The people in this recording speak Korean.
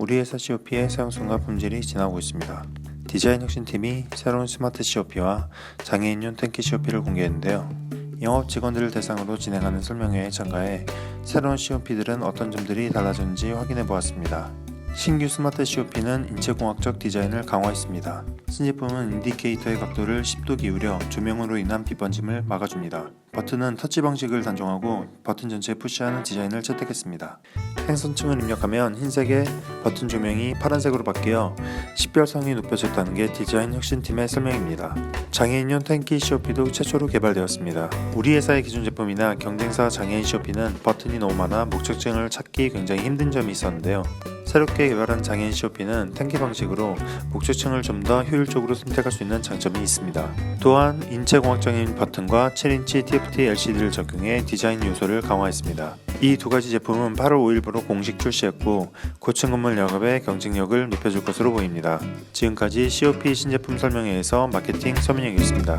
우리 회사 COP의 사용성과 품질이 진화하고 있습니다. 디자인 혁신팀이 새로운 스마트 COP와 장애인용 탱키 COP를 공개했는데요. 영업 직원들을 대상으로 진행하는 설명회에 참가해 새로운 COP들은 어떤 점들이 달라졌는지 확인해 보았습니다. 신규 스마트 COP는 인체공학적 디자인을 강화했습니다. 신제품은 인디케이터의 각도를 10도 기울여 조명으로 인한 빛번짐을 막아줍니다. 버튼은 터치 방식을 단종하고 버튼 전체에 푸시하는 디자인을 채택했습니다. 행선층을 입력하면 흰색의 버튼 조명이 파란색으로 바뀌어 식별성이 높여졌다는 게 디자인 혁신팀의 설명입니다. 장애인용 탱키 COP도 최초로 개발되었습니다. 우리 회사의 기존 제품이나 경쟁사 장애인 COP는 버튼이 너무 많아 목적증을 찾기 굉장히 힘든 점이 있었는데요. 새롭게 개발한 장애인 COP는 탱키 방식으로 목적층을 좀 더 효율적으로 선택할 수 있는 장점이 있습니다. 또한 인체공학적인 버튼과 7인치 TFT LCD를 적용해 디자인 요소를 강화했습니다. 이 두 가지 제품은 8월 5일부로 공식 출시했고 고층 건물 영업의 경쟁력을 높여줄 것으로 보입니다. 지금까지 COP 신제품 설명회에서 마케팅 서민영이었습니다.